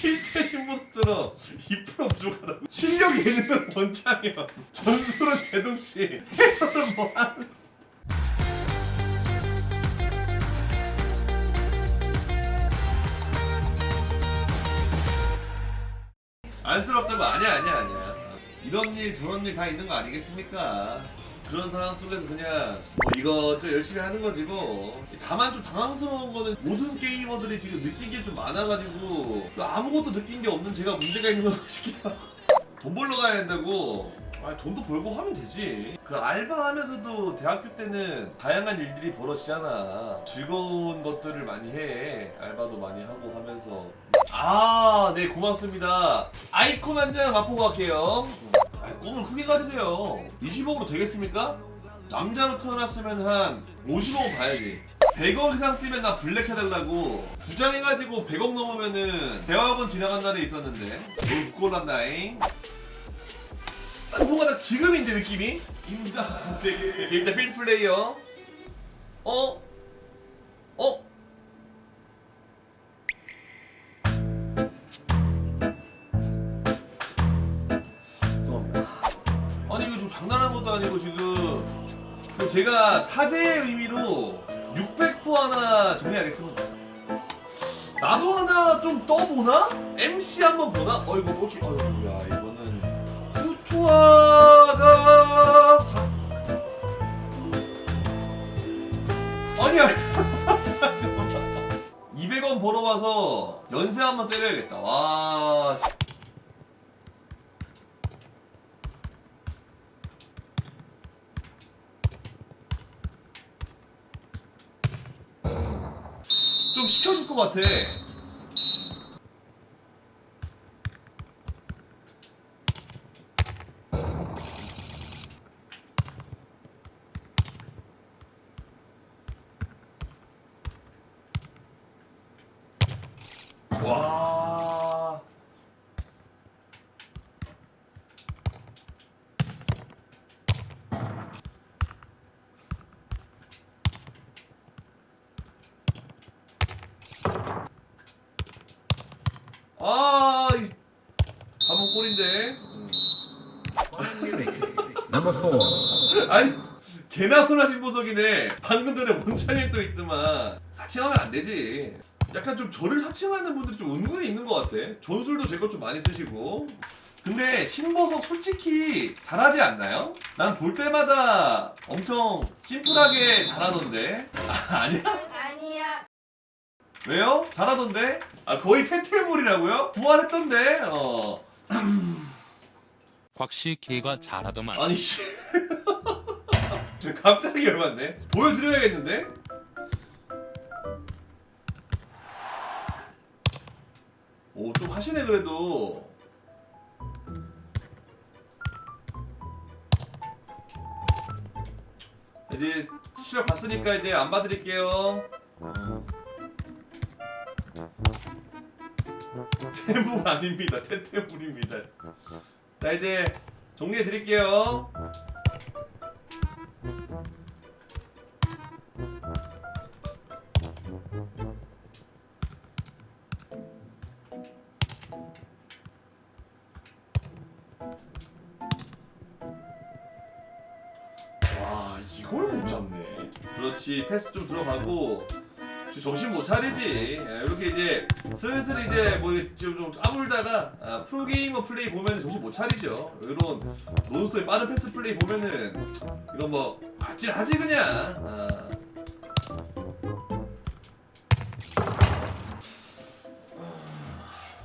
실제 신보석처럼 2% 부족하다고. 실력 예능은 원창이야. 전술은 제동씨. 해설은 뭐하는 안쓰럽다고. 아니야 아니야 아니야. 이런 일 저런 일 다 있는 거 아니겠습니까 그런 상황 속에서 그냥 뭐좀 열심히 하는 거지 뭐. 다만 좀 당황스러운 거는 모든 게이머들이 지금 느낀 게 좀 많아가지고 아무것도 느낀 게 없는 제가 문제가 있는 거 싶기도 하고. 돈 벌러 가야 된다고. 아 돈도 벌고 하면 되지. 그 알바하면서도 대학교 때는 다양한 일들이 벌어지잖아. 즐거운 것들을 많이 해. 알바도 많이 하고 하면서. 아 네 고맙습니다. 아이콘 한장 맛보고 갈게요 아, 꿈을 크게 가지세요 20억으로 되겠습니까? 남자로 태어났으면 한 50억은 봐야지 100억 이상 뛰면 나 블랙 해달라고 주장해가지고 100억 넘으면은 대학원 지나간 날이 있었는데 너무 부끄러운다잉 뭔가 나 지금인데 느낌이? 임다 일단 필드 플레이어 어? 어? 것도 아니고 지금 제가 사죄의 의미로 600포 하나 정리하겠습니다. 나도 하나 좀 떠보나? MC 한번 보나? 어이구 뭐 이렇게 어이구야 이거는. 후투아가 사... 아니야 200원 벌어와서 연세 한번 때려야겠다. 와 것 같아 와. 아, 이 한번 꼴인데. 아니, 개나 소나 신 보석이네. 방금 전에 원창에 또 있더만. 사칭하면 안 되지. 약간 좀 저를 사칭하는 분들이 좀 은근히 있는 것 같아. 존술도 제 것 좀 많이 쓰시고. 근데 신보석 솔직히 잘하지 않나요? 난 볼 때마다 엄청 심플하게 잘하던데. 아, 아니야? 아니야. 왜요? 잘하던데? 아 거의 태태물이라고요? 부활했던데? 어. 곽씨 걔가 잘하더만 아니 씨. 저 갑자기 열받네. 보여드려야겠는데? 오 좀 하시네 그래도. 이제 실력 봤으니까 이제 안 봐드릴게요. 태물 아닙니다. 태태물입니다. 자 이제 정리해 드릴게요. 와 이걸 못 잡네. 그렇지 패스 좀 들어가고 정신 못 차리지. 예, 이렇게 이제 슬슬 이제 뭐 지금 좀 까불다가 아, 프로게이머 플레이 보면 정신 못 차리죠. 이런 논스톱의 빠른 패스 플레이 보면은 이건 뭐 아찔하지 그냥. 아.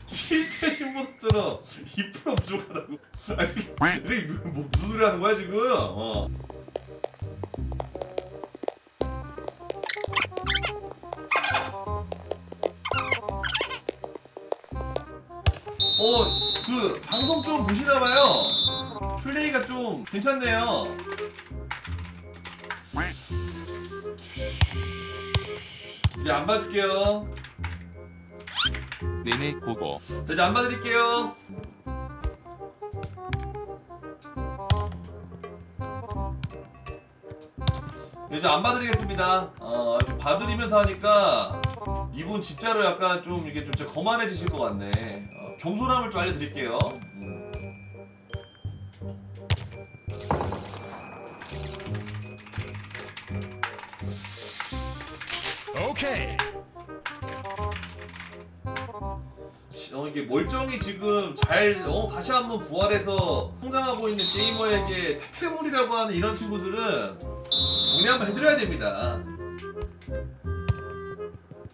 실제 신보석처럼 2% 부족하다고. 아니, 뭐 무슨 소리 하는 거야 지금? 어. 어, 그 방송 좀 보시나 봐요. 플레이가 좀 괜찮네요. 이제 안 봐줄게요. 내내 고고 자, 이제 안 봐드릴게요. 이제 안 봐드리겠습니다. 어, 이렇게 봐드리면서 하니까 이분 진짜로 약간 좀 이게 좀 진짜 거만해지실 것 같네. 어, 겸손함을 좀 알려드릴게요. 음. 시- 어, 이게 멀쩡히 지금 잘 어, 다시 한번 부활해서 성장하고 있는 게이머에게 태태물이라고 하는 이런 친구들은 정리 한번 해드려야 됩니다.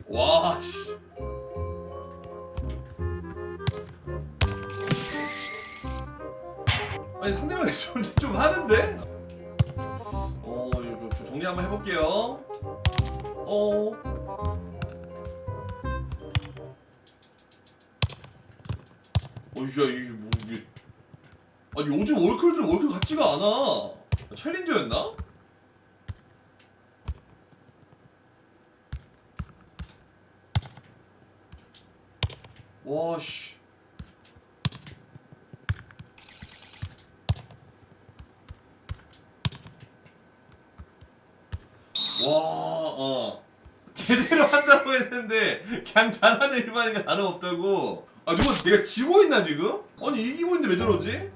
와 씨. 상대방이 좀, 좀 하는데? 어, 이거 좀- 좀 정리 한번 해볼게요. 어. 어이야 이게 뭐 이게 아니 요즘 월클들 월클 같지가 않아 챌린저였나? 와씨 와어 제대로 한다고 했는데 그냥 잘하는 일반인과 다름없다고 아 누가 내가 지고 있나 지금? 아니 이기고 있는데 왜 저러지?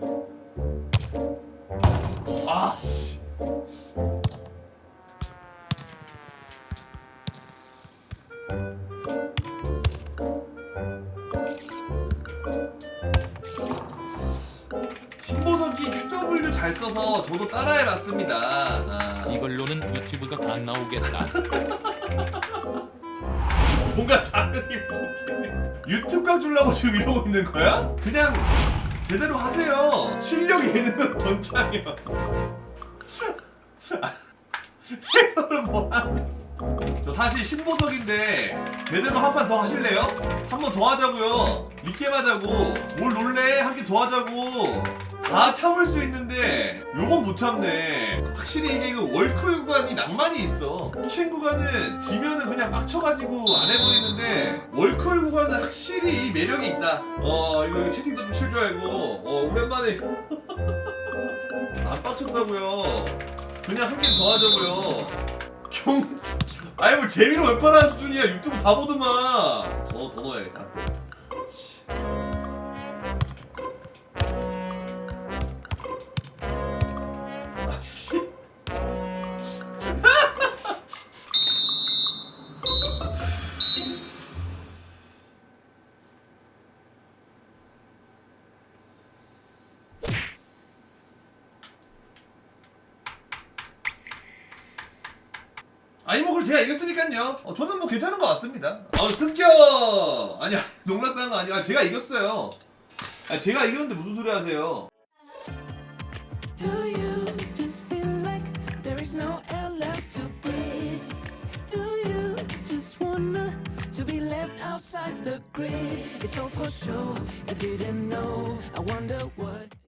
아 씨. 신보석이 QW 잘 써서 저도 따라해봤습니다 아. 이걸로는 유튜브가 안 나오겠다. 뭔가 자극이 보게 유튜브 각 주려고 지금 이러고 있는 거야? 그냥 제대로 하세요. 실력 예능은 번창이야 해설은 뭐하는? 저 사실 신보석인데 제대로 한 판 더 하실래요? 한 번 더 하자고요. 리겜 하자고. 뭘 놀래? 한 개 더 하자고 다 참을 수 있는데 요건 못 참네. 확실히 이게 그 월클 구간이 낭만이 있어. chen 구간은 지면은 그냥 빡쳐가지고 안 해버리는데 월클 구간은 확실히 이 매력이 있다. 어 이거 채팅도 좀 칠 줄 알고 어 오랜만에. 안 빡쳤다고요. 그냥 한 게임 더 하자고요. 경 아니 뭐 재미로 웹판하는 수준이야. 유튜브 다 보더만. 저더 넣어야겠다 아니 뭐 그걸 제가 이겼으니까요. 어, 저는 뭐 괜찮은 것 같습니다. 어 승격 아니야 농락당한 거 아니야. 제가 이겼어요. 아 제가 이겼는데 무슨 소리 하세요? Do you to be left outside the grid? It's all for sure. I didn't know. I wonder what.